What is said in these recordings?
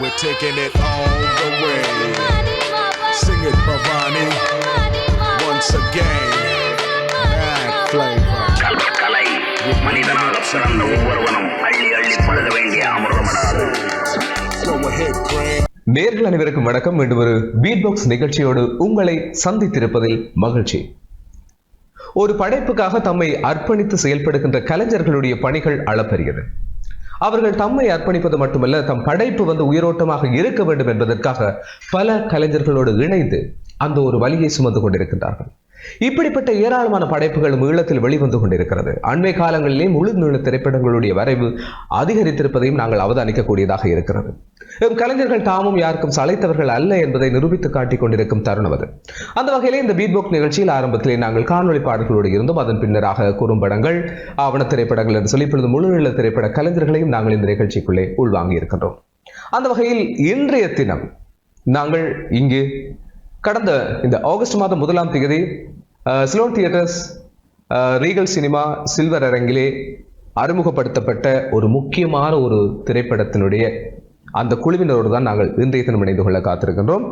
We're taking it all the way. Sing it, Bhavani. Once again. Mad flavor. கலை பிறந்த ஒவ்வொருவனும் அள்ளி அள்ளி பழுத வேண்டிய அமிர்தமடாது Go ahead, Greg. நேர்கள் அனைவருக்கும் வணக்கம் மீண்டும் ஒரு பீட் பாக்ஸ் நிகழ்ச்சியோடு உங்களை சந்தித்திருப்பதில் மகிழ்ச்சி ஒரு படைப்புக்காக தம்மை அர்ப்பணித்து செயல்படுகின்ற கலைஞர்களுடைய பணிகள் அளப்பரியது அவர்கள் தம்மை அர்ப்பணிப்பது மட்டுமல்ல தம் படைப்பு வந்து உயிரோட்டமாக இருக்க வேண்டும் என்பதற்காக பல கலைஞர்களோடு இணைந்து அந்த ஒரு வழியை சுமந்து கொண்டிருக்கின்றார்கள். இப்படிப்பட்ட ஏராளமான படைப்புகள் ஈழத்தில் வெளிவந்து கொண்டிருக்கிறது. அண்மை காலங்களிலே முழு நீள திரைப்படங்களுடைய வரைவு அதிகரித்திருப்பதையும் நாங்கள் அவதானிக்கக்கூடியதாக இருக்கிறது. எம் கலைஞர்கள் தாமும் யாருக்கும் சளைத்தவர்கள் அல்ல என்பதை நிரூபித்து காட்டிக் கொண்டிருக்கும் தருணம் அது. அந்த வகையிலே இந்த பீட்போக் நிகழ்ச்சியில் ஆரம்பத்திலே நாங்கள் காணொலி பாடல்களோடு இருந்தும். அதன் பின்னராக குறும்படங்கள் ஆவண திரைப்படங்கள் என்று சொல்லி இப்பொழுது திரைப்பட கலைஞர்களையும் நாங்கள் இந்த நிகழ்ச்சிக்குள்ளே உள்வாங்கி இருக்கின்றோம். அந்த வகையில் இன்றைய தினம் நாங்கள் இங்கு கடந்த இந்த ஆகஸ்ட் மாதம் முதலாம் தேதி Ceylon Theatres Regal Cinema Silver அரங்கிலே அறிமுகப்படுத்தப்பட்ட ஒரு முக்கியமான ஒரு திரைப்படத்தினுடைய அந்த குழுவினரோடு தான் நாங்கள் இன்றைய தினம் இணைந்து கொள்ள காத்திருக்கின்றோம்.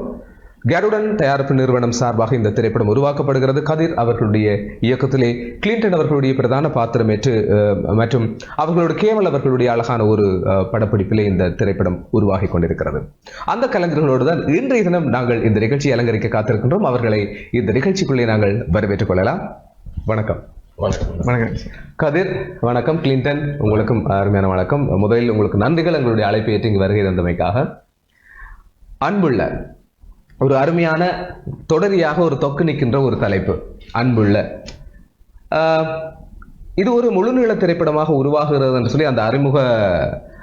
கருடன் தயாரிப்பு நிறுவனம் சார்பாக இந்த திரைப்படம் உருவாக்கப்படுகிறது. கதிர் அவர்களுடைய இயக்கத்திலே கிளின்டன் அவர்களுடைய பிரதான பாத்திரமேற்று அஹ், மற்றும் அவர்களோட கேவல் அவர்களுடைய அழகான ஒரு படப்பிடிப்பிலே இந்த திரைப்படம் உருவாகி கொண்டிருக்கிறது. அந்த கலைஞர்களோடு தான் இன்றைய தினம் நாங்கள் இந்த நிகழ்ச்சியை அலங்கரிக்க காத்திருக்கின்றோம். அவர்களை இந்த நிகழ்ச்சிக்குள்ளே நாங்கள் வரவேற்றுக் கொள்ளலாம். வணக்கம். வணக்கம். கதிர் வணக்கம். கிளின்டன் உங்களுக்கும் அருமையான வணக்கம். முதலில் உங்களுக்கு நன்றிகள். எங்களுடைய அழைப்பை ஏற்று இங்கு வருகை தந்தமைக்காக. அன்புள்ள ஒரு அருமையான தொடரியாக ஒரு தொக்கு நிற்கின்ற ஒரு தலைப்பு. அன்புள்ள. ஆஹ், இது ஒரு முழுநீள திரைப்படமாக உருவாகிறது என்று சொல்லி அந்த அறிமுக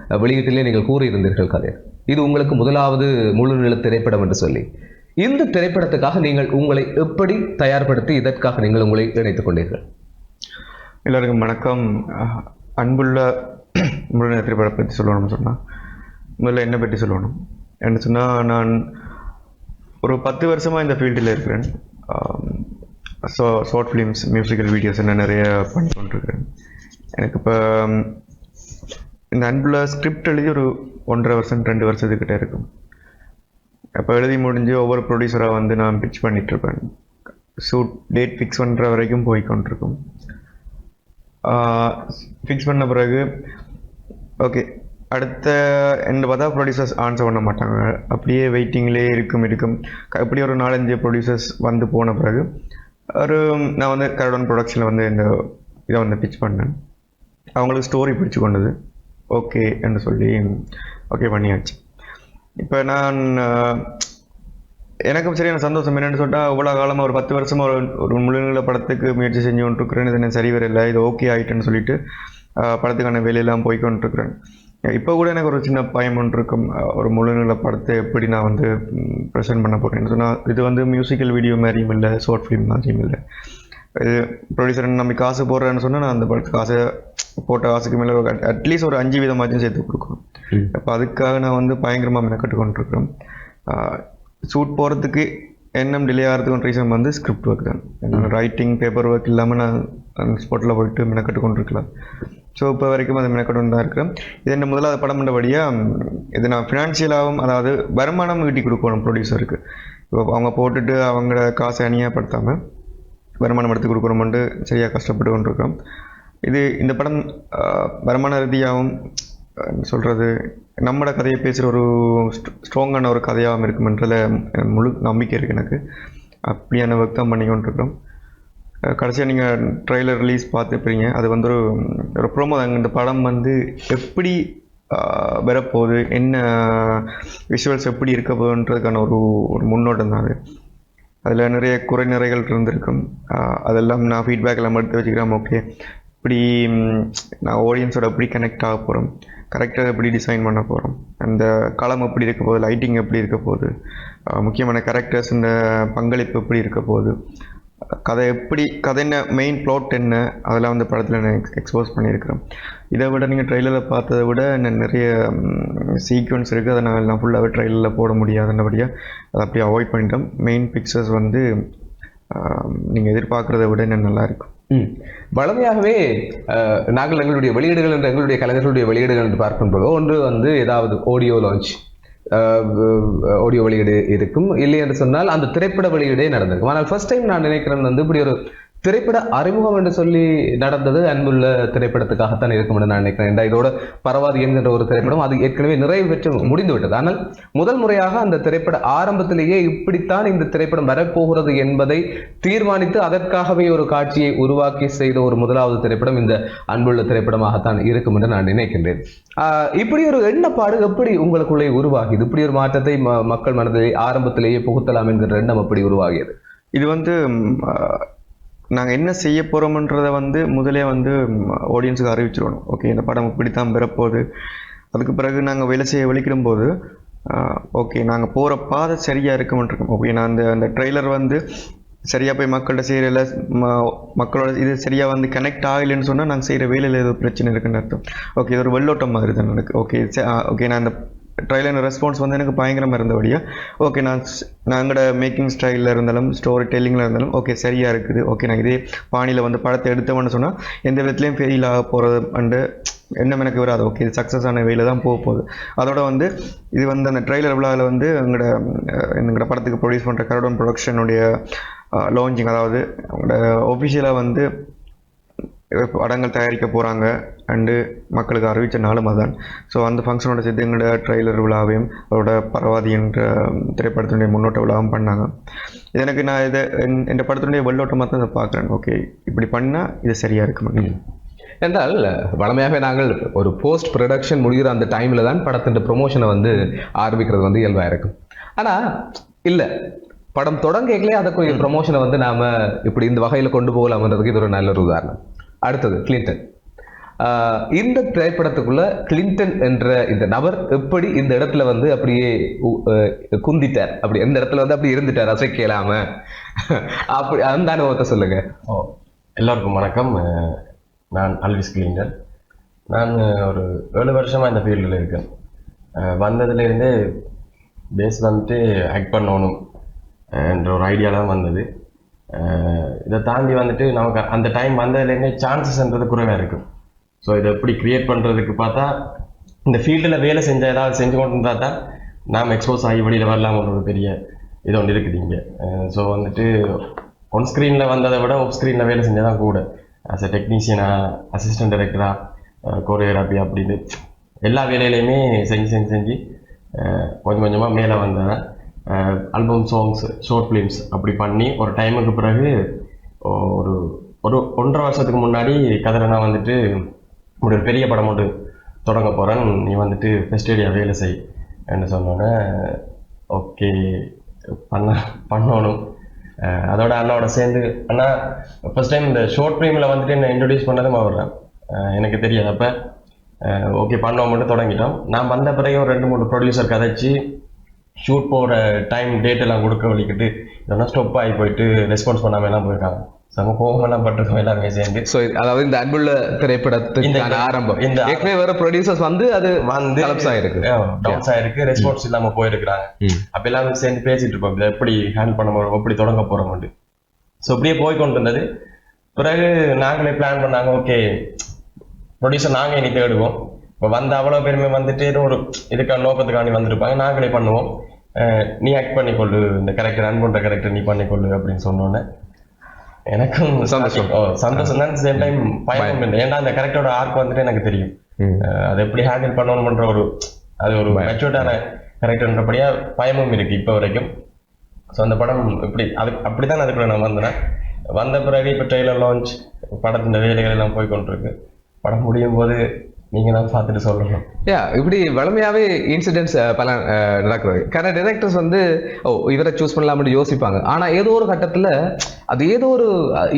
வெளியீட்டிலே நீங்கள் கூறியிருந்தீர்கள் கதிர். இது உங்களுக்கு முதலாவது முழுநீள திரைப்படம் என்று சொல்லி. இந்த திரைப்படத்துக்காக நீங்கள் உங்களை எப்படி தயார்படுத்தி இதற்காக நீங்கள் உங்களை இணைத்துக் கொண்டீர்கள்? எல்லாருக்கும் வணக்கம். அன்புள்ள முழுநேர திரைப்படம் பற்றி சொல்லணும்னு சொன்னால் முதல்ல என்னை பற்றி சொல்லணும். என்ன சொன்னால் நான் ஒரு பத்து வருஷமாக இந்த ஃபீல்டில் இருக்கிறேன். So short films musical videos என்ன நிறைய பண்ணி கொண்டிருக்கிறேன். எனக்கு இப்போ இந்த அன்புள்ள ஸ்கிரிப்ட் எழுதி ஒரு ஒன்றரை வருஷம் ரெண்டு வருஷத்துக்கிட்ட இருக்கும். அப்போ எழுதி முடிஞ்சு ஒவ்வொரு ப்ரொடியூசராக வந்து நான் பிச் பண்ணிகிட்ருப்பேன் ஷூட் டேட் ஃபிக்ஸ் பண்ணுற வரைக்கும் போய் கொண்டிருக்கும். ஃபிக்ஸ் பண்ண பிறகு ஓகே அடுத்த என்ன பார்த்தா ப்ரொடியூசர்ஸ் ஆன்சர் பண்ண மாட்டாங்க. அப்படியே வெயிட்டிங்லேயே இருக்கும் இருக்கும். இப்படி ஒரு நாலஞ்சு ப்ரொடியூசர்ஸ் வந்து போன பிறகு ஒரு நான் வந்து கரடன் ப்ரொடக்ஷனில் வந்து இந்த இதை வந்து பிச் பண்ணேன். அவங்களுக்கு ஸ்டோரி பிடிச்சு கொண்டது. ஓகே என்று சொல்லி ஓகே பண்ணியாச்சு. இப்போ நான் எனக்கும் சரியான சந்தோஷம். என்னன்னு சொன்னால் இவ்வளோ காலமாக ஒரு பத்து வருஷமாக ஒரு ஒரு முழுநில படத்துக்கு முயற்சி செஞ்சு கொண்டிருக்கிறேன். இது எனக்கு சரி வரல இது ஓகே ஆகிட்டுன்னு சொல்லிட்டு படத்துக்கான வேலையெல்லாம் போய் கொண்டிருக்கிறேன். இப்போ கூட எனக்கு ஒரு சின்ன பயம் ஒன்று இருக்கும். ஒரு முழுநில படத்தை எப்படி நான் வந்து ப்ரெசென்ட் பண்ண போகிறேன்னு சொன்னால் இது வந்து மியூசிக்கல் வீடியோ மாதிரியும் இல்லை ஷார்ட் ஃபிலிம் மாதிரியும் இல்லை. இது ப்ரொடியூசர் நம்பி காசு போடுறேன்னு சொன்னால் நான் அந்த படத்துக்கு காசை போட்ட காசுக்கு மேலே அட்லீஸ்ட் ஒரு அஞ்சு வீதமாச்சும் சேர்த்து கொடுக்கணும். அப்போ அதுக்காக நான் வந்து பயங்கரமாக மெனக்கட்டு கொண்டிருக்கிறேன் ஷூட் போகிறதுக்கு எண்ணம் டிலே ஆகிறதுக்கு ரீசன் வந்து ஸ்கிரிப்ட் ஒர்க் தான். என்னோட ரைட்டிங் பேப்பர் ஒர்க் இல்லாமல் நான் ஸ்பாட்டில் போயிட்டு மெனக்கட்டு கொண்டிருக்கலாம். ஸோ இப்போ வரைக்கும் அது மெனக்கட்டு தான் இருக்கிறேன் இது என்ன முதலாவது படம் பண்ணபடியாக இது நான் ஃபினான்ஷியலாகவும் அதாவது வருமானம் ஈட்டி கொடுக்கணும் ப்ரொடியூசருக்கு இப்போ அவங்க போட்டுட்டு அவங்கள காசை படுத்தாமல் வருமானம் எடுத்து கொடுக்கணுமெண்டு சரியாக கஷ்டப்பட்டு கொண்டிருக்கோம் இது இந்த படம் வருமான ரீதியாகவும் சொல்கிறது நம்மளோட கதையை பேசுகிற ஒரு ஸ்ட்ராங்கான ஒரு கதையாகவும் இருக்குமென்றதில் முழு நம்பிக்கை இருக்குது எனக்கு. அப்படியான ஒர்க் தான் பண்ணிக்கொண்டிருக்கிறோம். கடைசியாக நீங்கள் ட்ரெய்லர் ரிலீஸ் பார்த்துப்பீங்க அது வந்து ஒரு ஒரு ப்ரோமோ தாங்க. இந்த படம் வந்து எப்படி வரப்போகுது? என்ன விஷுவல்ஸ் எப்படி இருக்க போகுதுன்றதுக்கான ஒரு ஒரு முன்னோட்டம் தான் அது. அதில் நிறைய குறை நிறைகள் இருந்திருக்கும். அதெல்லாம் நான் ஃபீட்பேக் எல்லாம் எடுத்து வச்சுக்கிறேன். ஓகே. இப்படி நான் ஆடியன்ஸோட எப்படி கனெக்ட் ஆக போகிறோம் கரெக்டாக எப்படி டிசைன் பண்ண போகிறோம் அந்த களம் எப்படி இருக்க போகுது? லைட்டிங் எப்படி இருக்க போகுது? முக்கியமான கேரக்டர்ஸ் இந்த பங்களிப்பு எப்படி இருக்க போகுது? கதை எப்படி கதை என்ன மெயின் ப்ளாட் என்ன? அதெல்லாம் வந்து படத்தில் நான் எக்ஸ் எக்ஸ்போஸ் பண்ணியிருக்கிறேன். இதை விட நீங்கள் ட்ரெய்லரில் பார்த்ததை விட நான் நிறைய சீக்வன்ஸ் இருக்குது அதை நான் நான் ஃபுல்லாகவே ட்ரெயிலரில் போட முடியாதுன்னபடியாக அதை அப்படியே அவாய்ட் பண்ணிட்டோம். மெயின் பிக்சர்ஸ் வந்து நீங்கள் எதிர்பார்க்குறத விட என்ன நல்லாயிருக்கும் வளமையாகவே வழமையாகவே நாங்கள் எங்களுடைய வெளியீடுகள் என்று எங்களுடைய கலைஞர்களுடைய வெளியீடுகள் என்று பார்க்கும்போது ஒன்று வந்து ஏதாவது ஆடியோ லான்ச் ஆடியோ வெளியீடு இருக்கும். இல்லை என்று சொன்னால் அந்த திரைப்பட வெளியீடே நடந்திருக்கும். ஆனால் ஃபர்ஸ்ட் டைம் நான் நினைக்கிறேன் வந்து இப்படி ஒரு திரைப்பட அறிமுகம் என்று சொல்லி நடந்தது அன்புள்ள திரைப்படத்துக்காகத்தான் இருக்கும் என்று நான் நினைக்கிறேன். இதோட பரவாது என்கின்ற ஒரு திரைப்படம் அது ஏற்கனவே நிறைவு பெற்று முடிந்து விட்டது ஆனால் முதல் முறையாக அந்த திரைப்பட ஆரம்பத்திலேயே இப்படித்தான் இந்த திரைப்படம் வரப்போகிறது என்பதை தீர்மானித்து அதற்காகவே ஒரு காட்சியை உருவாக்கி செய்த ஒரு முதலாவது திரைப்படம் இந்த அன்புள்ள திரைப்படமாகத்தான் இருக்கும் என்று நான் நினைக்கின்றேன். இப்படி ஒரு எண்ணப்பாடு எப்படி உங்களுக்குள்ளே உருவாகியது? இப்படி ஒரு மாற்றத்தை ம- மக்கள் மனதிலே ஆரம்பத்திலேயே புகுத்தலாம் என்கிற எண்ணம் எப்படி உருவாகியது? இது வந்து நாங்கள் என்ன செய்ய போகிறோம்ன்றதை வந்து முதலே வந்து ஆடியன்ஸுக்கு அறிவிச்சிடணும் ஓகே இந்த படம் இப்படி தான் பெறப்போகுது அதுக்கு பிறகு நாங்கள் வேலை செய்ய வெளிக்கிடும் போது ஓகே நாங்கள் போகிற பாதை சரியாக இருக்குமென்றிருக்கோம். ஓகே நான் அந்த அந்த ட்ரெய்லர் வந்து சரியாக போய் மக்கள்கிட்ட செய்கிறல மக்களோட இது சரியாக வந்து கனெக்ட் ஆகலைன்னு சொன்னால் நாங்கள் செய்கிற வேலையில் ஏதோ பிரச்சனை இருக்குன்னு அர்த்தம். ஓகே இது ஒரு வெள்ளோட்டம் மாதிரி தான் எனக்கு. ஓகே ஓகே நான் அந்த ட்ரைலர் ரெஸ்பான்ஸ் வந்து எனக்கு பயங்கரமாக இருந்தபடியா ஓகே நான் நாங்களோட மேக்கிங் ஸ்டைலில் இருந்தாலும் ஸ்டோரி டெல்லிங்கில் இருந்தாலும் ஓகே சரியாக இருக்குது. ஓகே நான் இதே பாணியில் வந்து படத்தை எடுத்தவன்னு சொன்னால் எந்த விதத்துலையும் ஃபெயில் ஆக போகிறது அண்டு என்ன எனக்கு வராது. ஓகே இது சக்ஸஸ் ஆன வேலை தான் போக போகுது. அதோட வந்து இது வந்து அந்த ட்ரெய்லர் விழாவில் வந்து எங்களோட எங்களோட படத்துக்கு ப்ரொடியூஸ் பண்ணுற கரோடன் ப்ரொடக்ஷனுடைய லான்ச்சிங் அதாவது அவங்களோட ஒஃபிஷியலாக வந்து படங்கள் தயாரிக்க போகிறாங்க அண்டு மக்களுக்கு அறிவித்த நாளும் அதான். ஸோ அந்த ஃபங்க்ஷனோட சேர்த்து எங்களோட ட்ரெய்லர் விழாவையும் அதோட பரவாதி என்ற திரைப்படத்தினுடைய முன்னோட்ட விழாவும் பண்ணாங்க. எனக்கு நான் இதை என் இந்த படத்தினுடைய வெள்ளோட்டமாக தான் இதை பார்க்குறேன். ஓகே இப்படி பண்ணால் இது சரியாக இருக்குமா என்றால் வளமையாகவே நாங்கள் ஒரு போஸ்ட் ப்ரொடக்ஷன் முடிகிற அந்த டைம்ல தான் படத்தின் ப்ரொமோஷனை வந்து ஆரம்பிக்கிறது வந்து இயல்பாக இருக்கும். ஆனா இல்ல. படம் தொடங்கலே அதற்குரிய ப்ரொமோஷனை வந்து நாம இப்படி இந்த வகையில கொண்டு போகலாம்ன்றதுக்கு இது ஒரு நல்ல ஒரு உதாரணம். அடுத்தது கிளின்டன் இந்த திரைப்படத்துக்குள்ள கிளின்டன் என்ற இந்த நபர் எப்படி இந்த இடத்துல வந்து அப்படியே குந்திட்டார்? அப்படி இந்த இடத்துல வந்து அப்படி இருந்துட்டார்? அசைக்கலாம அப்படி அந்த அனுபவத்தை சொல்லுங்க. ஓ எல்லோருக்கும் வணக்கம். நான் அல்விஸ் கிளின்டன். நான் ஒரு ஏழு வருஷமாக இந்த ஃபீல்டில் இருக்கேன். வந்ததுலேருந்தே பேஸ் வந்துட்டு ஆக்ட் பண்ணணும் என்ற ஒரு ஐடியாலாம் வந்தது. இதை தாண்டி வந்துட்டு நமக்கு அந்த டைம் வந்ததுலேருந்தே சான்சஸ்ன்றது குறைவாக இருக்கும். ஸோ இதை எப்படி கிரியேட் பண்ணுறதுக்கு பார்த்தா இந்த ஃபீல்டில் வேலை செஞ்ச ஏதாவது செஞ்சு கொண்டு இருந்தால் தான் நாம் எக்ஸ்போஸ் ஆகி வெளியில் வரலாம்ன்ற ஒரு பெரிய இது ஒன்று இருக்குது இங்கே. ஸோ வந்துட்டு ஒன் ஸ்க்ரீனில் வந்ததை விட ஆஃப் ஸ்க்ரீனில் வேலை செஞ்சால் தான் கூட ஆஸ் அ டெக்னீஷியனாக அசிஸ்டன்ட் டைரக்டராக கோரியோகிராஃபி அப்படின்னு எல்லா வேலையிலையுமே செஞ்சு செஞ்சு செஞ்சு கொஞ்சம் கொஞ்சமாக மேலே வந்தேன். ஆல்பம் சாங்ஸ் ஷார்ட் ஃபிலிம்ஸ் அப்படி பண்ணி ஒரு டைமுக்கு பிறகு ஒரு ஒரு ஒன்றரை வருஷத்துக்கு முன்னாடி கதரை நான் வந்துட்டு ஒரு பெரிய படம் ஒன்று தொடங்க போகிறேன் நீ வந்துட்டு ஃபெஸ்டேடியா வேலை செய் என்று சொன்னோன்னே ஓகே பண்ண பண்ணணும். அதோட அண்ணாவோட சேர்ந்து அண்ணா ஃபஸ்ட் டைம் இந்த ஷார்ட் ஃபிலிமில் வந்துட்டு என்னை இன்ட்ரடியூஸ் பண்ணதும் அவர் எனக்கு தெரியாது அப்போ. ஓகே பண்ணோம் மட்டும் தொடங்கிட்டோம். நான் வந்த பிறகு ஒரு ரெண்டு மூணு ப்ரொடியூசர் கதைச்சு ஷூட் போகிற டைம் டேட் எல்லாம் கொடுக்க வலிக்கிட்டு இதெல்லாம் ஸ்டொப் ஆகி போயிட்டு ரெஸ்பான்ஸ் பண்ணாம எல்லாம் போயிருக்காங்க. செம கோவமெல்லாம் பட்டிருக்கோம் எல்லாருமே சேர்ந்து. சோ அதாவது இந்த அன்புள்ள திரைப்படத்துக்கான ஆரம்பம். இந்த- ஏற்கனவே வர ப்ரொடியூசர்ஸ் வந்து அது வந்து collapse ஆயிருக்கு. டவுன்ஸ் ஆயிருக்கு ரெஸ்பான்ஸ் இல்லாம போயிருக்கிறாங்க. ம். அப்ப எல்லாரும் சேர்ந்து பேசிட்டு இருப்போம். இதை எப்படி ஹேண்டில் பண்ண போறோம் எப்படி தொடங்க போறோம் ஸோ அப்படியே போய் கொண்டு இருந்தது பிறகு நாங்களே பிளான் பண்ணாங்க ஓகே ப்ரொடியூசர் நாங்க இனி தேடுவோம். இப்போ வந்த அவ்வளோ பேருமே வந்துட்டு ஏதோ ஒரு இதுக்கான நோக்கத்துக்காண்டி வந்திருப்பாங்க. நாங்களே பண்ணுவோம். நீ ஆக்ட் பண்ணிக்கொள்ளு. இந்த கேரக்டர் ரன் பண்ற கேரக்டர் நீ பண்ணிக்கொள்ளு அப்படின்னு சொன்னோன்னே எனக்கும் சந்தோஷம். சந்தோஷம் தான். சேம் டைம் பயம். ஏன்னா அந்த கேரக்டரோட ஆர்க் வந்துட்டு எனக்கு தெரியும். அதை எப்படி ஹேண்டில் பண்ணணும்ன்ற ஒரு அது ஒரு மெச்சூர்டான கேரக்டர்ன்றபடியா பயமும் இருக்கு இப்போ வரைக்கும். ஸோ அந்த படம் இப்படி அது அப்படிதான் அதுக்குள்ள நான் வந்தேன் வந்த பிறகு இப்போ ட்ரெய்லர் லான்ச் படத்தின் வேலைகள் எல்லாம் போய் கொண்டிருக்கு. படம் முடியும் போது நீங்க தான் பார்த்துட்டு சொல்லணும். யா இப்படி வளமையாவே இன்சிடென்ட்ஸ் uh, பல நடக்கிறது நடக்குது. காரண டிரெக்டர்ஸ் வந்து ஓ இவரை சூஸ் பண்ணலாம்னு யோசிப்பாங்க. ஆனா ஏதோ ஒரு கட்டத்துல அது ஏதோ ஒரு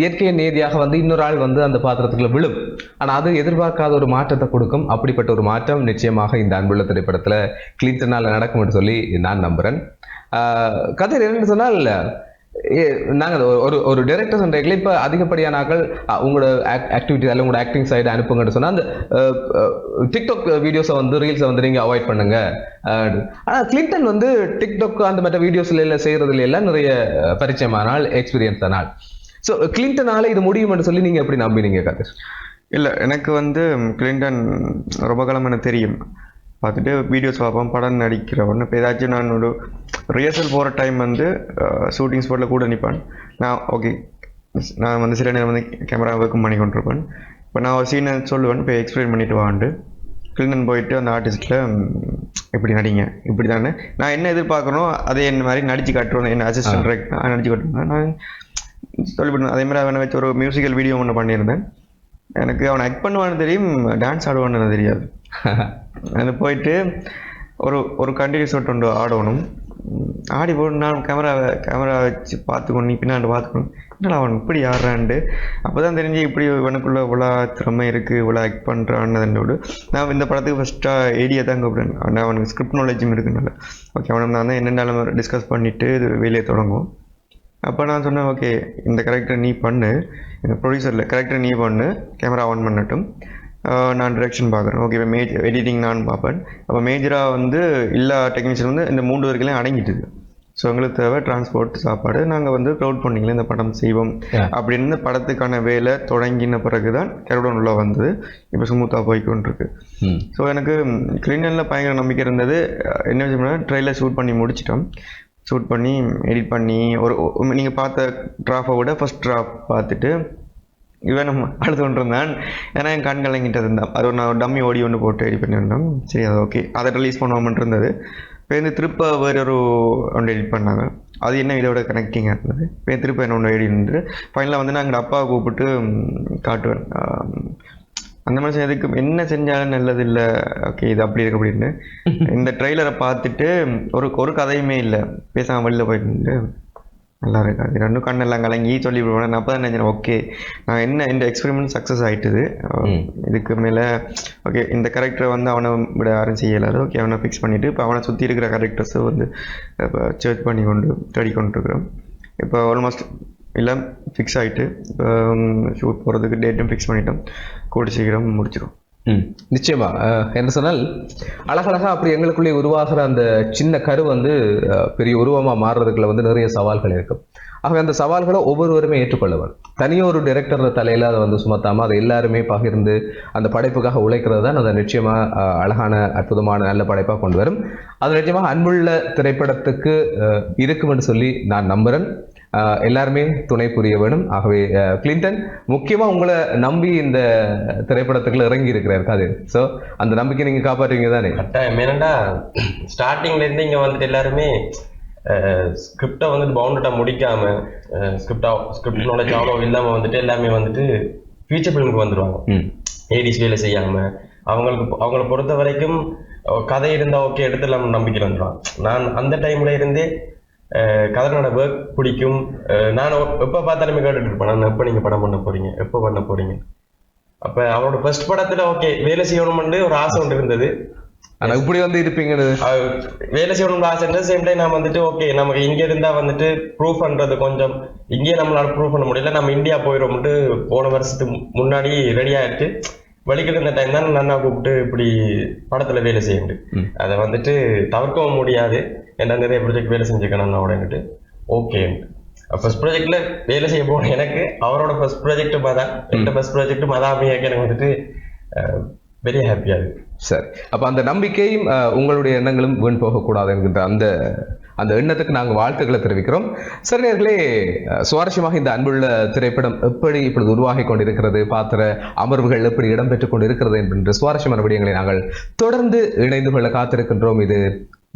இயற்கையின் நேதியாக வந்து இன்னொரு ஆள் வந்து அந்த பாத்திரத்துக்குள்ள விழும். ஆனா அது எதிர்பார்க்காத ஒரு மாற்றத்தை கொடுக்கும். அப்படிப்பட்ட ஒரு மாற்றம் நிச்சயமாக இந்த அன்புள்ள திரைப்படத்துல கிளின்டனால நடக்கும் என்று சொல்லி நான் நம்புறேன். கதை என்னன்னு சொன்னால் ஏ, நாங்கள் ஒரு- ஒரு ஒரு டைரக்டர் சொன்னீங்களே இப்போ அதிகப்படியான ஆக்கள் உங்களோட ஆக்டிவிட்டி அல்ல உங்களோட ஆக்டிங் சைடு அனுப்புங்கன்னு சொன்னால் அந்த டிக்டாக் வீடியோஸை வந்து ரீல்ஸை வந்து நீங்கள் அவாய்ட் பண்ணுங்க. ஆனால் கிளின்டன் வந்து டிக்டாக் அந்த மற்ற வீடியோஸ்ல எல்லாம் செய்கிறதுல எல்லாம் நிறைய பரிச்சயமானால் எக்ஸ்பீரியன்ஸ் ஆனால் ஸோ கிளின்டனால இது முடியும்னு சொல்லி நீங்கள் எப்படி நம்பினீங்க கதிர் இல்லை எனக்கு வந்து கிளின்டன் ரொம்ப காலம் எனக்கு தெரியும். பார்த்துட்டு வீடியோஸ் பார்ப்பேன் படம் நடிக்கிறவன். இப்போ ஏதாச்சும் நான் ஒரு ரிஹர்சல் போகிற டைம் வந்து ஷூட்டிங் ஸ்பாட்டில் கூட நிற்பேன் நான் ஓகே நான் வந்து சில நேரம் வந்து கேமரா ஒர்க்கும் பண்ணி கொண்டிருப்பேன். இப்போ நான் ஒரு சீனை சொல்லுவேன் இப்போ எக்ஸ்பிளைன் பண்ணிட்டு வாண்டு. கிளினன் போயிட்டு அந்த ஆர்டிஸ்ட்டில் இப்படி நடிங்க இப்படி தானே. நான் என்ன எதிர்பார்க்குறோம் அதே என்ன மாதிரி நடிச்சு காட்டுறோம் என்ன அசிஸ்டன்ட் நடிச்சு காட்டுறேன் நான் சொல்லிவிட்டேன் அதே மாதிரி அவனை வச்சு ஒரு மியூசிக்கல் வீடியோ ஒன்று பண்ணியிருந்தேன். எனக்கு அவனை ஆக்ட் பண்ணுவான்னு தெரியும் டான்ஸ் ஆடுவான்னு தெரியாது. அது போயிட்டு ஒரு ஒரு கண்டினியூஸ் ஷாட் ஒன்று ஆடணும். ஆடி போட்டு நான் கேமரா கேமரா வச்சு பார்த்துக்கணும் நீ பின்னாடி பார்த்துக்கணும். என்னடா அவன் இப்படி ஆடுறான்ட்டு. அப்போ தான் தெரிஞ்சு இப்படி இவனுக்குள்ள இவ்வளோ திறமை இருக்குது இவ்வளோ ஆக்ட் பண்ணுறான்னு நான் இந்த படத்துக்கு ஃபஸ்ட்டாக ஐடியா தான் கூப்பிடுறேன். ஆனால் அவனுக்கு ஸ்கிரிப்ட் நாலேஜும் இருக்குனால. ஓகே அவனை நான் தான் என்னென்னாலும் டிஸ்கஸ் பண்ணிவிட்டு இது வெளியே தொடங்குவோம். அப்போ நான் சொன்னேன் ஓகே இந்த கேரக்டர் நீ பண்ணு. எங்கள் ப்ரொடியூசரில் கேரக்டர் நீ பண்ணு. கேமரா ஆன் பண்ணட்டும். நான் டிரெக்ஷன் பார்க்குறேன். ஓகே மேஜ் எடிட்டிங் நான் பார்ப்பேன். அப்போ மேஜராக வந்து எல்லா டெக்னீஷியன் வந்து இந்த மூன்று வரைக்கும் அடங்கிட்டுது. ஸோ எங்களுக்கு தேவை டிரான்ஸ்போர்ட் சாப்பாடு. நாங்கள் வந்து க்ரௌட் பண்ணிங்களே இந்த படம் செய்வோம். அப்படின்னு படத்துக்கான வேலை தொடங்கின பிறகு தான் கருடன் உள்ள வந்தது. இப்போ ஸ்மூத்தாக போய்க்கொண்டிருக்கு. ம். ஸோ எனக்கு கிளீனரில் பயங்கர நம்பிக்கை இருந்தது. என்ன வச்சோம்னா ட்ரெயிலர் ஷூட் பண்ணி முடிச்சிட்டோம். ஷூட் பண்ணி எடிட் பண்ணி ஒரு நீங்கள் பார்த்த ட்ராஃபை விட ஃபஸ்ட் ட்ராப் பார்த்துட்டு இவன் நம்ம அடுத்து கொண்டு இருந்தான் ஏன்னா என் கண் கலங்கிட்டு இருந்தான். அது ஒரு நான் டம்மி ஓடி ஒன்று போட்டு எடிட் பண்ணியிருந்தோம். சரி அது ஓகே அதை ரிலீஸ் பண்ணுவோம்னு இருந்தது. இப்போ இந்த திருப்ப வேற ஒரு ஒன்று எடிட் பண்ணாங்க. அது என்ன இதோட கனெக்டிங்காக இருந்தது. இப்போ திருப்ப என்ன ஒன்று எடிட் இருந்தது ஃபைனலாக வந்து நான் எங்கள் அப்பாவை கூப்பிட்டு காட்டுவேன். அந்த மனுஷன் எதுக்கு என்ன செஞ்சாலும் நல்லது இல்லை ஓகே இது அப்படி இருக்கு அப்படின்னு இந்த ட்ரெய்லரை பார்த்துட்டு ஒரு ஒரு கதையுமே இல்லை. பேசாமல் வெளில போயிட்டு நல்லா இருக்கு. அது ரெண்டும் கண்ணெல்லாம் கலங்கி சொல்லி விடுவேன் நான் அப்போ தான் நினைச்சேன் ஓகே நான் என்ன இந்த எக்ஸ்பெரிமெண்ட் சக்ஸஸ் ஆயிட்டுது? ம். இதுக்கு மேலே ஓகே இந்த கேரக்டரை வந்து அவனை விட யாரும் செய்யலாது ஓகே அவனை ஃபிக்ஸ் பண்ணிவிட்டு இப்போ அவனை சுற்றி இருக்கிற கேரக்டர்ஸை வந்து இப்போ சர்ச் பண்ணி கொண்டு தேடி கொண்டுருக்குறோம் இப்போ ஆல்மோஸ்ட் எல்லாம் ஃபிக்ஸ் ஆகிட்டு இப்போ ஷூட் போகிறதுக்கு டேட்டும் ஃபிக்ஸ் பண்ணிட்டோம். கூடி சீக்கிரம் முடிச்சிடும் ம். நிச்சயமா. என்ன சொன்னால் அழகழகா அப்படி எங்களுக்குள்ளே உருவாகிற அந்த சின்ன கரு வந்து பெரிய உருவமா மாறுறதுக்குள்ள வந்து நிறைய சவால்கள் இருக்கும். ஆகவே அந்த சவால்களை ஒவ்வொருவருமே ஏற்றுக்கொள்ளவன். தனியொரு டைரக்டர் தலையில் அதை வந்து சுமத்தாமல் அதை எல்லாருமே பகிர்ந்து அந்த படைப்புக்காக உழைக்கிறது தான் அதை நிச்சயமா அழகான அற்புதமான நல்ல படைப்பாக கொண்டு வரும். அது நிச்சயமாக அன்புள்ள திரைப்படத்துக்கு இருக்கும் என்று சொல்லி நான் நம்புகிறேன் எல்லாருமே துணை புரிய வேணும். ஆகவே கிளின்டன் முக்கியமா உங்களை நம்பி இந்த திரைப்படத்துக்குள்ள இறங்கி இருக்கிறார் கதிர் சோ அந்த நம்பிக்கை நீங்க காப்பாற்றுவீங்க தானே? கட்டாயம். ஏனண்டா ஸ்டார்டிங்ல இருந்து இங்க வந்துட்டு எல்லாருமே ஸ்கிரிப்டை வந்துட்டு பவுண்டட்டா முடிக்காம ஸ்கிரிப்டா ஸ்கிரிப்ட் நாலேஜ் அவ்வளோ இல்லாம வந்துட்டு எல்லாமே வந்துட்டு ஃபியூச்சர் ஃபிலிமுக்கு வந்துருவாங்க. ம். ஏடிஸ் வேலை செய்யாம அவங்களுக்கு அவங்கள பொறுத்த வரைக்கும் கதை இருந்தா ஓகே எடுத்துடலாம் நம்பிக்கை வந்துடுவான் நான் அந்த டைம்ல இருந்தே கதனோட ஒர்க் பிடிக்கும். நான் எப்ப பார்த்தாலுமே கேட்டுட்டு இருப்பேன். நான் எப்ப நீங்க படம் பண்ண போறீங்க? எப்ப பண்ண போறீங்க? அப்ப அவரோட ஃபர்ஸ்ட் படத்துல ஓகே வேலை செய்யணும்னு ஒரு ஆசை ஒன்று இருந்தது. ஆனா இப்படி வந்து இருப்பீங்கன்னு? வேலை செய்யணும்னு ஆசை இருந்தது. சேம் டைம் நான் வந்துட்டு ஓகே நமக்கு இங்க இருந்தா வந்துட்டு ப்ரூவ் பண்றது கொஞ்சம் இங்கேயே நம்மளால ப்ரூவ் பண்ண முடியல. நம்ம இந்தியா போயிடும்ட்டு போன வருஷத்துக்கு முன்னாடி ரெடி ஆயிட்டு வலிக்கிட்டு இருந்த டைம் தான் நன்னா கூப்பிட்டு இப்படி படத்துல வேலை செய்யுண்டு. அதை வந்துட்டு தவிர்க்கவும் முடியாது. என்ன நிறைய ப்ராஜெக்ட் வேலை செஞ்சுக்கணும் நான் உடனே ஓகே ஃபர்ஸ்ட் ப்ராஜெக்ட்ல வேலை செய்ய போன எனக்கு அவரோட ஃபர்ஸ்ட் ப்ராஜெக்ட் மதா எந்த ஃபர்ஸ்ட் ப்ராஜெக்ட் மதாமியாக்கு எனக்கு வந்துட்டு வெரி ஹாப்பியா இருக்கு சரி. அப்ப அந்த நம்பிக்கையும் உங்களுடைய எண்ணங்களும் வீண் போகக்கூடாது என்கின்ற அந்த அந்த எண்ணத்துக்கு நாங்கள் வாழ்த்துக்களை தெரிவிக்கிறோம். சரி நேர்களே சுவாரஸ்யமாக இந்த அன்புள்ள திரைப்படம் எப்படி இப்பொழுது உருவாகி கொண்டிருக்கிறது பாத்திர அமர்வுகள் எப்படி இடம்பெற்றுக் கொண்டிருக்கிறது என்கின்ற சுவாரஸ்யமான விடயங்களை நாங்கள் தொடர்ந்து இணைந்து கொள்ள காத்திருக்கின்றோம். இது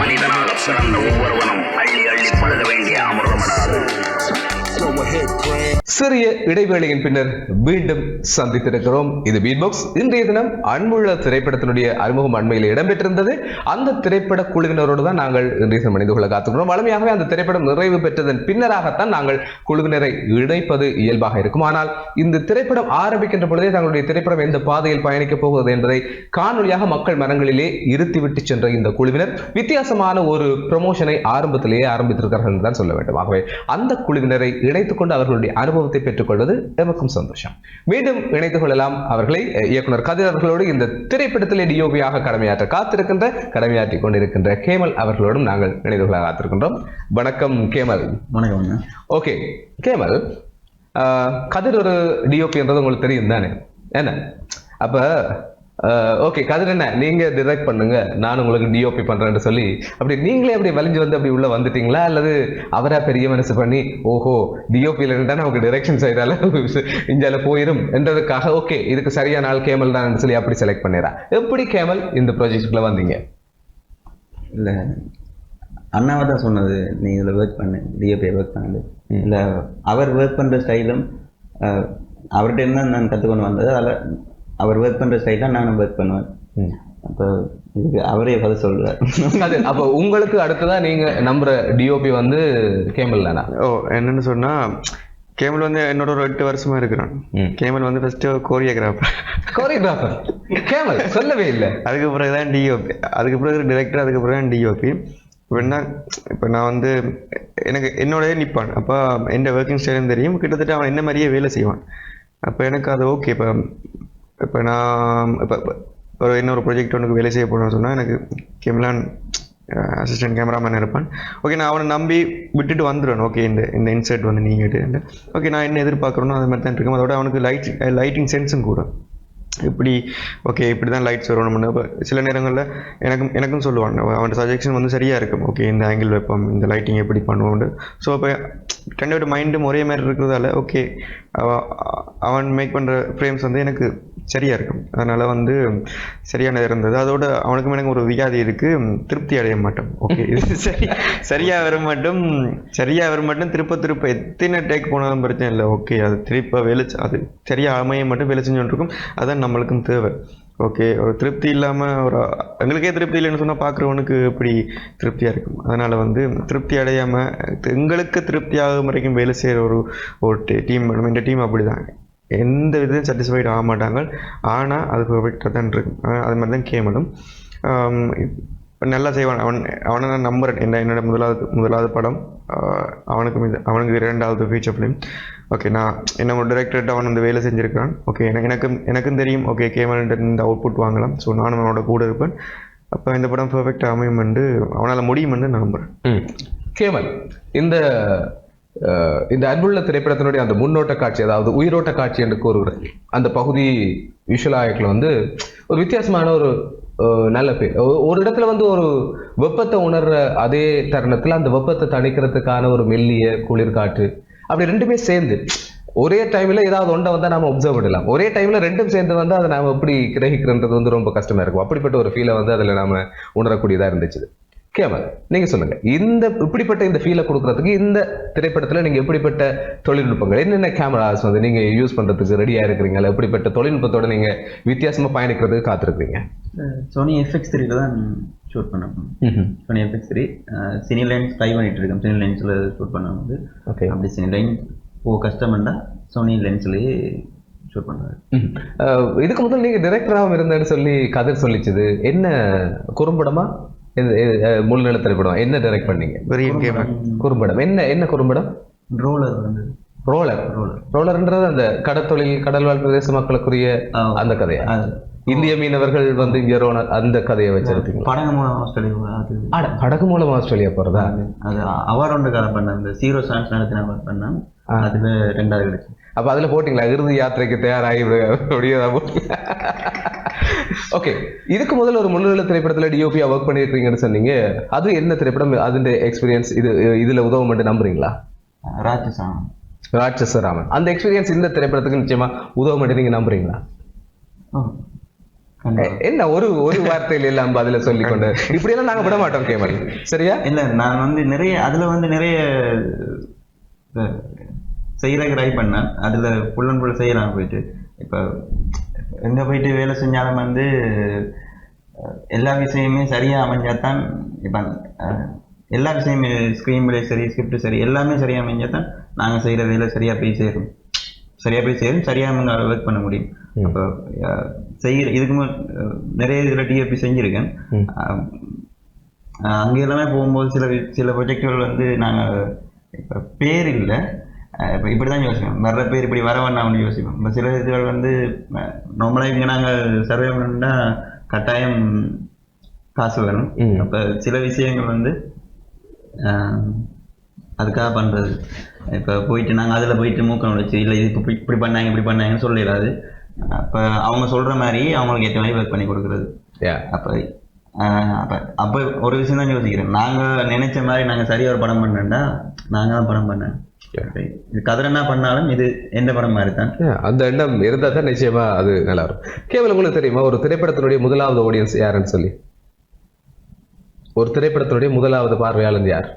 மனிதனாக சிறந்த ஒவ்வொருவனும் அள்ளி அள்ளி பழுத வேண்டிய அமிர்தமடாது சிறிய இடைவேளையின் பின்னர் மீண்டும் சந்தித்திருக்கிறோம். இது பீட்பாக்ஸ் இன்றைய தினம் அன்புள்ள திரைப்படத்தினுடைய அறிமுகம் அண்மையில் இடம்பெற்றிருந்தது. அந்த திரைப்பட குழுவினரோடு தான் நாங்கள் இன்றைய தினம் மனித கொள்ள காத்துக்கிறோம் வளமையாகவே அந்த திரைப்படம் நிறைவு பெற்றதன் பின்னராகத்தான் நாங்கள் குழுவினரை இணைப்பது இயல்பாக இருக்கும். ஆனால் இந்த திரைப்படம் ஆரம்பிக்கின்ற பொழுதே தங்களுடைய திரைப்படம் எந்த பாதையில் பயணிக்கப் போகிறது என்பதை காணொலியாக மக்கள் மனங்களிலே இருத்திவிட்டு சென்ற இந்த குழுவினர். வித்தியாசமான ஒரு ப்ரமோஷனை ஆரம்பத்திலேயே ஆரம்பித்திருக்கிறார்கள் தான் சொல்ல வேண்டும். ஆகவே அந்த குழுவினரை இணைத்துக் கொண்டு அவர்களுடைய அனுபவத்தை பெற்றுக்கொள்வது எமக்கும் சந்தோஷம். மீண்டும் இணைத்துக் கொள்ளலாம் அவர்களை இயக்குனர் கதிர் அவர்களோடு இந்த திரைப்படத்திலே டிஓபியாக கடமையாற்ற காத்திருக்கின்ற கடமையாற்றிக் கொண்டிருக்கின்ற கேமல் அவர்களோடும் நாங்கள் இணைந்து கொள்ள காத்திருக்கின்றோம். வணக்கம் கேமல். வணக்கம் ஓகே கேமல் கதிர் ஒரு டிஓபின்றது உங்களுக்கு தெரியும் தானே? என்ன? அப்ப ஓகே கதிர் என்ன நீங்க டிரெக்ட் பண்ணுங்க. நான் உங்களுக்கு டிஓபி பண்றேன்னு சொல்லி அப்படி நீங்களே அப்படி வலிஞ்சு வந்து அப்படி உள்ள வந்துட்டீங்களா? அல்லது அவரா பெரிய மனசு பண்ணி ஓஹோ டிஓபியில இருந்தா நமக்கு டிரெக்ஷன் சைடால இந்தியால போயிரும். என்றதுக்காக ஓகே இதுக்கு சரியான ஆள் கேமல் தான் சொல்லி அப்படி செலக்ட் பண்ணிடுறா எப்படி கேமல் இந்த ப்ராஜெக்ட்குள்ள வந்தீங்க? இல்லை அண்ணாவை தான் சொன்னது. நீ இதில் ஒர்க் பண்ணு டிஎப்பி ஒர்க் பண்ணது இல்லை அவர் ஒர்க் பண்ணுற ஸ்டைலும் அவர்கிட்ட இருந்தா நான் கற்றுக்கொண்டு வந்தது. அதில் அவர் ஒர்க் பண்ணுற ஸ்டைலாக நானும் ஒர்க் பண்ணுவேன். அப்போ இதுக்கு அவரே பதில் சொல்கிறார் அது அப்ப உங்களுக்கு அடுத்ததா நீங்க நம்புற டிஓபி வந்து கேமல் தானா? ஓ என்னன்னு சொன்னா கேமல் வந்து என்னோட ஒரு எட்டு வருஷமா இருக்கிறான். கேமல் வந்து ஃபர்ஸ்ட் கோரியோகிராஃபர் கோரியோகிராஃபர் கேமல் சொல்லவே இல்லை. அதுக்கு பிறகு தான் டிஓபி அதுக்கு பிறகு டிரெக்டர் அதுக்கு பிறகு தான் டிஓபி இப்போ என்ன இப்போ நான் வந்து எனக்கு என்னோடய நிற்பான் அப்போ எந்த ஒர்க்கிங் ஸ்டைலும் தெரியும். கிட்டத்தட்ட அவன் என்ன மாதிரியே வேலை செய்வான். அப்போ எனக்கு அது ஓகே இப்போ இப்போ நான் இப்போ ஒரு இன்னொரு ப்ராஜெக்ட் ஒன்றுக்கு வேலை செய்ய போகணும்னு சொன்னால் எனக்கு கெம்லான் அசிஸ்டன்ட் கேமராமேன் இருப்பான். ஓகே நான் அவனை நம்பி விட்டுட்டு வந்துடுவேன் ஓகே இந்த இந்த இன்சர்ட் வந்து நீங்கள் ஓகே நான் என்ன எதிர்பார்க்குறேனோ அது மாதிரி தான் இருக்கும் அதோட அவனுக்கு லைட் லைட்டிங் சென்ஸும் கூட இப்படி ஓகே இப்படி தான் லைட்ஸ் வரணும்னு இப்போ சில நேரங்களில் எனக்கும் எனக்கும் சொல்லுவாங்க. அவன் சஜெக்ஷன் சஜஷன் வந்து சரியாக இருக்கும். ஓகே இந்த ஆங்கிள் வைப்போம் இந்த லைட்டிங் எப்படி பண்ணுவோம்னு. ஸோ இப்போ ரெண்டோட மைண்டும் ஒரே மாதிரி இருக்கிறதால ஓகே அவன் மேக் பண்ணுற ஃப்ரேம்ஸ் வந்து எனக்கு சரியாக இருக்கும். அதனால் வந்து சரியானது இருந்தது. அதோட அவனுக்கும் எனக்கு ஒரு வியாதி இருக்குது திருப்தி அடைய மாட்டோம். ஓகே இது சரி சரியாக வர மட்டும் சரியாக வர மட்டும் திருப்ப திருப்ப எத்தனை டேக் போனாலும் பிரச்சனை இல்லை. ஓகே அது திருப்ப வேலை செ- அது சரியாக அமைய மட்டும் செஞ்சுட்டு இருக்கும். அதான் நம்மளுக்கும் தேவை. ஓகே ஒரு திருப்தி இல்லாமல் ஒரு எங்களுக்கே திருப்தி இல்லைன்னு சொன்னால் பார்க்குறவனுக்கு இப்படி திருப்தியாக இருக்கும். அதனால் வந்து திருப்தி அடையாமல் எங்களுக்கு திருப்தி ஆகும் வரைக்கும் வேலை செய்கிற ஒரு ஒரு டீம் வேணும் இந்த டீம் அப்படி தான் எந்த விதத்தையும் சாட்டிஸ்ஃபைடு ஆக மாட்டாங்க. ஆனால் அது பெர்ஃபெக்டாக தான் இருக்கும். அது மாதிரி தான் கேமலும். நல்லா செய்வான். அவன் அவனை நான் நம்புகிறேன் என்ன என்னோட முதலாவது முதலாவது படம் அவனுக்கு அவனுக்கும் இது அவனுக்கு இரண்டாவது ஃபீச்சர் ஃபிலிம் ஓகே நான் என்ன ஒரு டிரெக்டர்கிட்ட அவன் வந்து வேலை செஞ்சுருக்கான். ஓகே எனக்கு எனக்கும் எனக்கும் தெரியும். ஓகே கேமரன் இந்த அவுட்புட் வாங்கலாம். ஸோ நானும் அவனோட கூட இருப்பேன். அப்போ இந்த படம் பெர்ஃபெக்டாக அமையும் என்று அவனால் முடியும் என்று நம்புகிறேன் ம். கேமல் இந்த இந்த அன்புள்ள திரைப்படத்தினுடைய அந்த முன்னோட்ட காட்சி அதாவது உயிரோட்ட காட்சி என்று கூறுகிற அந்த பகுதி விஷுவலாயக்கில் வந்து ஒரு வித்தியாசமான ஒரு நல்ல பேர். ஒரு இடத்துல வந்து ஒரு வெப்பத்தை உணர்ற அதே தருணத்தில் அந்த வெப்பத்தை தணிக்கிறதுக்கான ஒரு மெல்லிய குளிர்காற்று அப்படி ரெண்டுமே சேர்ந்து ஒரே டைம்ல ஏதாவது ஒன்றை வந்தால் நம்ம ஒப்சர்வ் பண்ணலாம். ஒரே டைம்ல ரெண்டும் சேர்ந்து வந்து அதை நாம எப்படி கிரகிக்கிறன்றது வந்து ரொம்ப கஷ்டமா இருக்கும். அப்படிப்பட்ட ஒரு ஃபீலை வந்து அதில் நாம உணரக்கூடியதாக இருந்துச்சு. கேமல் நீங்க சொல்லுங்க. இந்த இப்படிப்பட்ட இந்த ஃபீலை கொடுக்கறதுக்கு இந்த திரைப்படத்துல நீங்க எப்படிப்பட்ட தொழில்நுட்பங்கள் என்னென்ன கேமராஸ் வந்து நீங்க யூஸ் பண்றதுக்கு ரெடியா இருக்கிறீங்களா எப்படிப்பட்ட தொழில்நுட்பத்தோட நீங்க வித்தியாசமா பயணிக்கிறதுக்கு காத்திருக்கீங்க சோனி எஃப்எக்ஸ் த்ரீல தான் ஷூட் பண்ண Sony FX three cine lines try பண்ணிட்டு இருக்கேன். சினி லைன்ஸில் ஷூட் பண்ண வந்து ஓகே. அப்படி சினி லைன் ஓ கஷ்டம்னா சோனி லென்ஸ்லேயே ஷூட் பண்ணுறாரு இதுக்கு முதல்ல நீங்க டிரெக்டராகவும் இருந்தேன்னு சொல்லி கதிர் சொல்லிச்சுது. என்ன குறும்படமா? முழுநில திரைப்படம் என்ன டைரக்ட் பண்ணீங்க? குறும்படம். என்ன என்ன குறும்படம்? ரோலர் வந்து. ரோலர் ரோலர் ரோலர்ன்றது அந்த கடற்தொழில் கடல்வாழ் பிரதேச மக்களுக்குரிய. அந்த கதையா? இந்திய மீனவர்கள் வந்து இங்க அந்த கதையை வச்சிருக்கீங்க படகு மூலம் ஆஸ்திரேலியா படகு மூலம் ஆஸ்திரேலியா போறதா? அது அவர் ஒன்று கதை பண்ண அந்த ஜீரோ சான்ஸ் நடத்தின பண்ணேன் அதுல ரெண்டாவது கிடைச்சு. அப்ப அதுல போட்டீங்களா? இறுதி யாத்திரைக்கு தயாராகி ஓகே இதுக்கு முதல்ல ஒரு முன்னிலை திரைப்படத்துல டிஓபியா ஒர்க் பண்ணிருக்கீங்கன்னு சொன்னீங்க. அது என்ன திரைப்படம்? அதுന്റെ எக்ஸ்பீரியன்ஸ் இது இதுல உதவும் மட்டும் நம்புறீங்களா? ராட்சசானம் ராட்சசராமன். அந்த எக்ஸ்பீரியன்ஸ் இந்த திரைப்படத்துக்கு நிச்சயமா உதவ மட்டும் நீங்க நம்புறீங்களா. என்ன ஒரு ஒரு வார்த்தையில எல்லாம் பதில சொல்லிக்கொண்டு இப்படி எல்லாம் நாங்க விட மாட்டோம் கேமல் சரியா? இல்ல நான் வந்து நிறைய அதுல வந்து நிறைய செய்கிறக்கு ட்ரை பண்ணேன். அதில் அண்ட் ஃபுல் செய்யலாம் போயிட்டு. இப்போ எங்கே போயிட்டு வேலை செஞ்சாலும் வந்து எல்லா விஷயமே சரியாக அமைஞ்சாதான் இப்போ எல்லா விஷயமே ஸ்க்ரீன் பிளே சரி ஸ்கிரிப்ட் சரி எல்லாமே சரியாக அமைஞ்சாதான் நாங்கள் செய்கிற வேலை சரியாக போய் சேரும். சரியாக போய் சேரும் சரியாக நாங்கள் ஒர்க் பண்ண முடியும். அப்போ செய்கிற இதுக்கு நிறைய இதில் டிஎப்பி செஞ்சுருக்கேன். அங்க எல்லாமே போகும்போது சில சில ப்ரொஜெக்டுகள் வந்து நாங்கள் இப்போ பேர் இல்லை. இப்போ இப்படி தான் யோசிப்போம். வர்ற பேர் இப்படி வர வேண்டாம்னு யோசிப்போம். இப்போ சில இதுகள் வந்து நார்மலாக இங்கே நாங்கள் சர்வே பண்ணா கட்டாயம் காசு வேணும் ம். அப்போ சில விஷயங்கள் வந்து அதுக்காக பண்ணுறது இப்போ போயிட்டு நாங்கள் அதில் போயிட்டு மூக்கம் வச்சு இல்லை இது இப்படி இப்படி பண்ணாங்க இப்படி பண்ணாங்கன்னு சொல்லிடாது. அப்போ அவங்க சொல்கிற மாதிரி அவங்களுக்கு ஏற்ற மாதிரி ஒர்க் பண்ணி கொடுக்குறது. அப்போ அப்போ அப்போ ஒரு விஷயம் தான் யோசிக்கிறேன். நாங்கள் நினைச்ச மாதிரி நாங்கள் சரியாக ஒரு படம் பண்ணேன்டா நாங்கள் தான் படம் பண்ணேன் இது கதிர என்ன பண்ணாலும் இது எந்த படம் மாதிரி தான். அந்த எண்ணம் இருந்தா தான் நிச்சயமா அது நல்லா இருக்கும் கேவல் உங்களுக்கு தெரியுமா? ஒரு திரைப்படத்தினுடைய முதலாவது ஆடியன்ஸ் யாருன்னு சொல்லி? ஒரு திரைப்படத்தினுடைய முதலாவது பார்வையாளர் யார்?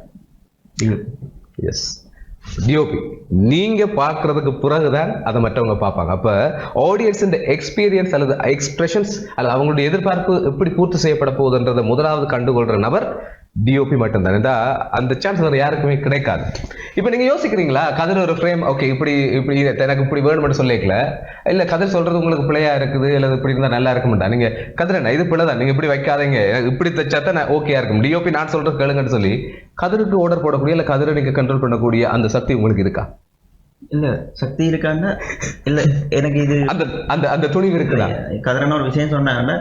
எஸ் டிஓபி நீங்க பார்க்கறதுக்கு பிறகுதான் அதை மற்றவங்க பார்ப்பாங்க. அப்ப ஆடியன்ஸ் எக்ஸ்பீரியன்ஸ் அல்லது எக்ஸ்பிரஷன்ஸ் அல்லது அவங்களுடைய எதிர்பார்ப்பு எப்படி பூர்த்தி செய்யப்பட போகுதுன்றதை முதலாவது கண்டுகொள்ற நபர் டிஓபி மட்டும்தான். இந்த அந்த சான்ஸ் வேற யாருக்குமே கிடைக்காது. இப்போ நீங்க யோசிக்கிறீங்களா? கதிர் ஒரு ஃப்ரேம் ஓகே இப்படி இப்படி எனக்கு இப்படி வேணும்னு சொல்லிக்கல. இல்ல கதிர் சொல்றது உங்களுக்கு பிழையா இருக்குது? அல்லது இப்படி இருந்தா நல்லா இருக்கும்டா. நீங்க கதிரண்ணா இது பிள்ளை தான் நீங்க இப்படி வைக்காதீங்க. இப்படி தைச்சா தான் ஓகே இருக்கும். டிஓபி நான் சொல்றது கேளுங்கன்னு சொல்லி கதிருக்கு ஆர்டர் போடக்கூடிய இல்ல கதிரை நீங்க கண்ட்ரோல் பண்ணக்கூடிய அந்த சக்தி உங்களுக்கு இருக்கா? இல்லை சக்தி இருக்காங்க இல்லை எனக்கு இது அந்த அந்த அந்த துணிவு இருக்குதா? கதிரன்னு ஒரு விஷயம் சொன்னாங்கல்ல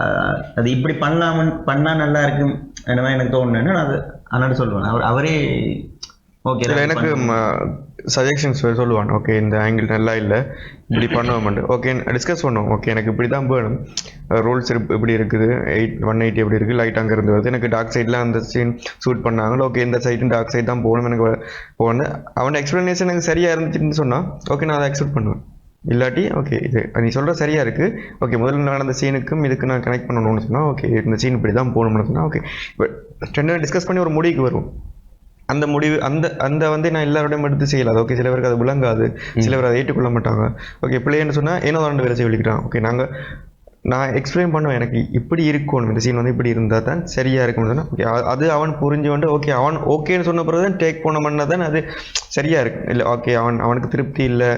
ஆஹ், அது இப்படி பண்ணலாமன் பண்ணா நல்லா இருக்கும். என்ன மாதிரி எனக்கு தோணுன்னு நான் அது அண்ணாட்டு சொல்லுவேன். அவர் அவரே ஓகே எனக்கு சஜஷன்ஸ் சொல்லுவான். ஓகே இந்த ஆங்கிள் நல்லா இல்லை. இப்படி பண்ணுவோம் ஓகே டிஸ்கஸ் பண்ணுவோம். ஓகே எனக்கு இப்படி தான் வேணும். ரூல்ஸ் இப்படி இருக்குது. எயிட் ஒன் எயிட்டி எப்படி இருக்குது லைட் அங்கே இருந்து வருது. எனக்கு டார்க் சைடில் அந்த சீன் ஷூட் பண்ணாங்களோ ஓகே இந்த சைடும் டார்க் சைடு தான் போகணும். எனக்கு போகணும். அவன் எக்ஸ்ப்ளனேஷன் எனக்கு சரியாக இருந்துச்சுன்னு சொன்னால் ஓகே நான் அதை அக்செப்ட் பண்ணுவேன். இல்லாட்டி ஓகே இது நீ சொல்கிற சரியாக இருக்குது ஓகே முதல்ல நடந்த சீனுக்கும் இதுக்கு நான் கனெக்ட் பண்ணணும்னு சொன்னால் ஓகே இந்த சீன் இப்படி தான் போகணும்னு சொன்னால் ஓகே இப்போ ரெண்டு டிஸ்கஸ் பண்ணி ஒரு முடிவுக்கு வருவோம். அந்த முடிவு அந்த அந்த வந்து நான் எல்லாரோடையும் எடுத்து செய்யலாம் ஓகே சில பேருக்கு அது விளங்காது. சில பேர் அதை ஏற்றுக்கொள்ள மாட்டாங்க. ஓகே பிள்ளைன்னு சொன்னால் ஏனோ ரெண்டு வேலை செய்ய விழிக்கிறான் ஓகே நாங்கள் நான் எக்ஸ்பிளைன் பண்ணுவேன் எனக்கு இப்படி இருக்கணும். இந்த சீன் வந்து இப்படி இருந்தால் தான் சரியாக இருக்கும்னு சொன்னால் ஓகே அது அவன் புரிஞ்சு வந்து ஓகே அவன் ஓகேன்னு சொன்ன பிறகு தான் டேக் பண்ண தான் அது சரியாக இருக்கு. இல்லை ஓகே அவன் அவனுக்கு திருப்தி இல்லை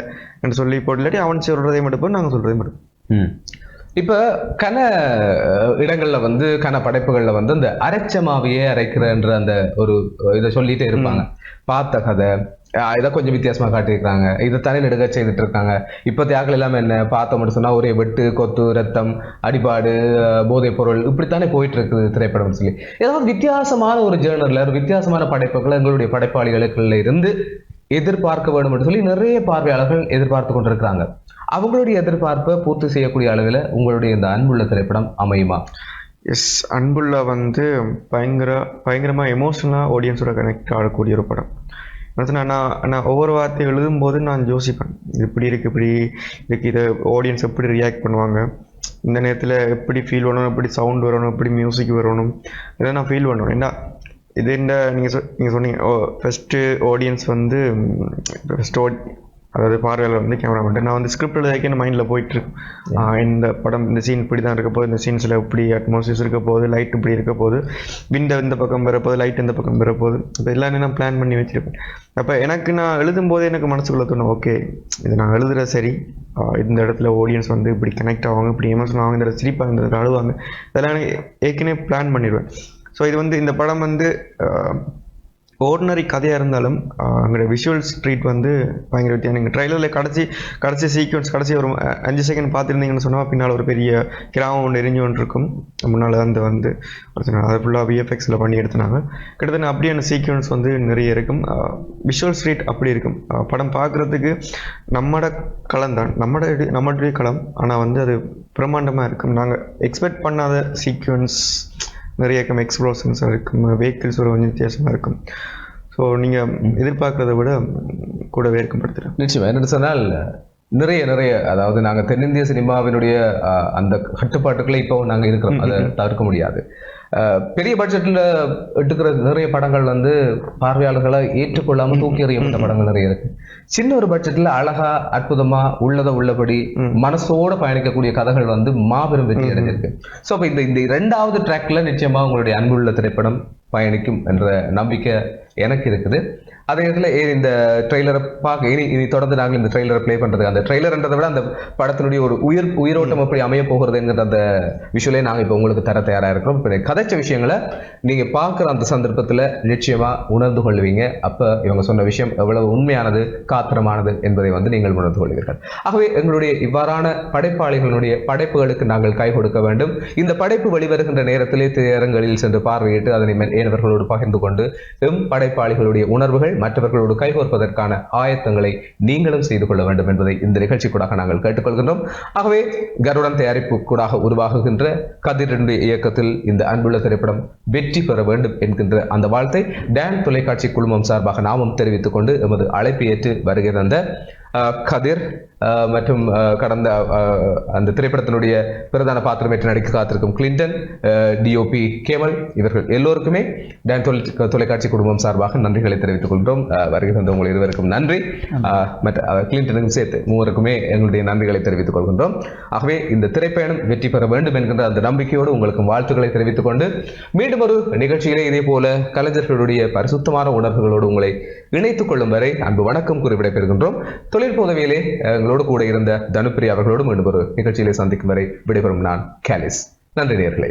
என்று சொல்லி போட்டு அவன் சொல்கிறதையும் எடுப்போம் நாங்கள் சொல்கிறதையும் எடுப்போம் இப்ப கன இடங்கள்ல வந்து கன படைப்புகள்ல வந்து இந்த அரைச்சமாவையே அரைக்கிறன்ற அந்த ஒரு இதை சொல்லிட்டே இருப்பாங்க. பார்த்த கதை இதை கொஞ்சம் வித்தியாசமாக காட்டியிருக்காங்க இதை தனி நெடுக செய்துட்டு இருக்காங்க இப்போ தியாக்கள் எல்லாமே என்ன? பார்த்த மட்டும் சொன்னால் ஒரே வெட்டு கொத்து ரத்தம் அடிபாடு போதைப் பொருள் இப்படித்தானே போயிட்டு இருக்குது திரைப்படம் சொல்லி. ஏதாவது வித்தியாசமான ஒரு ஜேர்னரில் ஒரு வித்தியாசமான படைப்புகளை எங்களுடைய படைப்பாளிகளுக்குள்ள இருந்து எதிர்பார்க்க வேண்டும் என்று சொல்லி நிறைய பார்வையாளர்கள் எதிர்பார்த்து கொண்டிருக்கிறாங்க. அவங்களுடைய எதிர்பார்ப்பை பூர்த்தி செய்யக்கூடிய அளவில் உங்களுடைய இந்த அன்புள்ள திரைப்படம் அமையுமா? எஸ் அன்புள்ள வந்து பயங்கர பயங்கரமாக எமோஷனலாக ஆடியன்ஸோட கனெக்ட் ஆகக்கூடிய ஒரு படம். அடுத்து நான் நான் ஒவ்வொரு வார்த்தை எழுதும்போது நான் யோசிப்பேன். இது இப்படி இருக்கு இப்படி இதுக்கு இதை ஆடியன்ஸ் எப்படி ரியாக்ட் பண்ணுவாங்க? இந்த நேரத்தில் எப்படி ஃபீல் பண்ணணும் எப்படி சவுண்ட் வரணும்? எப்படி மியூசிக் வரணும்? இதை நான் ஃபீல் பண்ணுவேன் ஏன்னா இது இந்த நீங்கள் சொ நீங்கள் சொன்னீங்க ஓ ஃபஸ்ட்டு ஆடியன்ஸ் வந்து ஃபஸ்ட் அதாவது பார்வையாளர் வந்து கேமராமேன் நான் வந்து ஸ்கிரிப்ட் எழுதாக்கி என் மைண்டில் போயிட்டுருக்கும் இந்த படம் இந்த சீன் இப்படி தான் இருக்க போகுது. இந்த சீன்ஸில் இப்படி அட்மாஸ்பியர்ஸ் இருக்க போகுது. லைட் இப்படி இருக்க போகுது. விண்டோ இந்த பக்கம் வரப்போகுது லைட் இந்த பக்கம் வரப்போகுது இப்போ எல்லாமே நான் பிளான் பண்ணி வச்சிருப்பேன். அப்போ எனக்கு நான் எழுதும்போதே எனக்கு மனசுக்குள்ள தோணும் ஓகே இது நான் எழுதுகிற சரி. இந்த இடத்துல ஆடியன்ஸ் வந்து இப்படி கனெக்ட் ஆவாங்க இப்படி எமோஷன் ஆவாங்க இந்த இடத்துல சிரிப்பாங்க இந்த இடத்துல அழுவாங்க. இதெல்லாம் எனக்கு ஏற்கனவே பிளான் பண்ணிடுவேன். ஸோ இது வந்து இந்த படம் வந்து ஆர்டினரி கதையாக இருந்தாலும் அங்கே விஷுவல் ஸ்ட்ரீட் வந்து பயங்கர வித்தியாசம். நீங்கள் ட்ரைலரில் கடைசி கடைசி சீக்வன்ஸ் கடைசி ஒரு அஞ்சு செகண்ட் பார்த்துருந்தீங்கன்னு சொன்னால் பின்னால் ஒரு பெரிய கிராமம் ஒன்று எரிஞ்சு ஒன்று இருக்கும் முன்னால் அந்த வந்து அதை ஃபுல்லாக விஎஃப்எக்ஸில் பண்ணி எடுத்தினாங்க. கிட்டத்தட்ட அப்படியான சீக்வன்ஸ் வந்து நிறைய இருக்கும். விஷுவல் ஸ்ட்ரீட் அப்படி இருக்கும். படம் பார்க்குறதுக்கு நம்மட களம் தான். நம்மட நம்மளுடைய களம். ஆனால் வந்து அது பிரம்மாண்டமாக இருக்கும். நாங்கள் எக்ஸ்பெக்ட் பண்ணாத சீக்வன்ஸ் நிறைய எக்ஸ்ப்ளோஷன்ஸ் இருக்கும். வெஹிக்கிள்ஸ் ஒரு கொஞ்சம் வித்தியாசமாக இருக்கும். ஸோ நீங்கள் எதிர்பார்க்குறத விட கூடவே இருக்கும் படத்தில் நிச்சயமா. என்னன்னு சொன்னால் நிறைய நிறைய அதாவது நாங்க தென்னிந்திய சினிமாவினுடைய அந்த கட்டுப்பாட்டுக்குள்ள இப்போ நாங்க இருக்கிறோம். அதை தவிர்க்க முடியாது. பெரிய பட்ஜெட்டில் எடுக்கிற நிறைய படங்கள் வந்து பார்வையாளர்களை ஏற்றுக்கொள்ளாம தூக்கி எறியப்பட்ட படங்கள் நிறைய இருக்கு. சின்ன ஒரு பட்ஜெட்ல அழகா அற்புதமா உள்ளத உள்ளபடி மனசோட பயணிக்கக்கூடிய கதைகள் வந்து மாபெரும் வெற்றி அடைஞ்சிருக்கு. ஸோ அப்போ இந்த இந்த இரண்டாவது ட்ராக்ல நிச்சயமா உங்களுடைய அன்புள்ள திரைப்படம் பயணிக்கும் என்ற நம்பிக்கை எனக்கு இருக்குது. அதே நேரத்தில் இந்த ட்ரெய்லரை பார்க்க இனி இனி தொடர்ந்து நாங்கள் இந்த ட்ரெய்லரை ப்ளே பண்ணுறதுக்கு அந்த ட்ரெய்லர்ன்றதை விட அந்த படத்தினுடைய ஒரு உயிர் உயிரோட்டம் எப்படி அமைய போகிறதுங்கிற அந்த விஷுவலே நாங்கள் இப்போ உங்களுக்கு தர தயாராக இருக்கிறோம். இப்போ கதைச்ச விஷயங்களை நீங்கள் பார்க்குற அந்த சந்தர்ப்பத்தில் நிச்சயமாக உணர்ந்து கொள்வீங்க. அப்போ இவங்க சொன்ன விஷயம் எவ்வளவு உண்மையானது காத்திரமானது என்பதை வந்து நீங்கள் உணர்ந்து கொள்வீர்கள். ஆகவே எங்களுடைய இவ்வாறான படைப்பாளிகளுடைய படைப்புகளுக்கு நாங்கள் கை கொடுக்க வேண்டும். இந்த படைப்பு வெளிவருகின்ற நேரத்திலே திரையரங்களில் சென்று பார்வையிட்டு அதனை ஏனவர்களோடு பகிர்ந்து கொண்டு எம் படைப்பாளிகளுடைய உணர்வுகள் மற்றவர்களோடு கைகோர்ப்பதற்கான ஆயத்தங்களை நீங்களும் செய்து கொள்ள வேண்டும் என்பதை இந்த நிகழ்ச்சி கூடாக நாங்கள் கேட்டுக்கொள்கின்றோம். ஆகவே கருடன் தயாரிப்பு கூடாக உருவாகுகின்ற கதிரனுடைய இயக்கத்தில் இந்த அன்புள்ள திரைப்படம் வெற்றி பெற வேண்டும் என்கின்ற அந்த வாழ்த்தை டேன் தொலைக்காட்சி குழுமம் சார்பாக நாமும் தெரிவித்துக் கொண்டு எமது அழைப்பு ஏற்று வருகிற அந்த அஹ், கதிர் மற்றும் கடந்த அந்த திரைப்படத்தினுடைய பிரதான பாத்திரமேற்று நடிக்க காத்திருக்கும் கிளின்டன் டிஓபி கேமல் இவர்கள் எல்லோருக்குமே டான் தொலை தொலைக்காட்சி குடும்பம் சார்பாக நன்றிகளை தெரிவித்துக் கொள்கிறோம். வருகை தந்த உங்கள் இருவருக்கும் நன்றி. மற்ற கிளின்டனுக்கும் சேர்த்து மூவருக்குமே எங்களுடைய நன்றிகளை தெரிவித்துக் கொள்கின்றோம். ஆகவே இந்த திரைப்பயணம் வெற்றி பெற வேண்டும் என்கின்ற அந்த நம்பிக்கையோடு உங்களுக்கும் வாழ்த்துக்களை தெரிவித்துக் கொண்டு மீண்டும் ஒரு நிகழ்ச்சியிலே இதே போல கலைஞர்களுடைய பரிசுத்தமான உணர்வுகளோடு உங்களை இணைத்துக் கொள்ளும் வரை அன்பு வணக்கம் கூறி விடைபெறுகின்றோம். தொழில் அவர்களோடு கூட இருந்த தனுப்பிரி அவர்களோடும் மீண்டும் ஒரு நிகழ்ச்சியிலே சந்திக்கும் வரை விடைபெறும் நான் கேலிஸ். நன்றி நேர்களே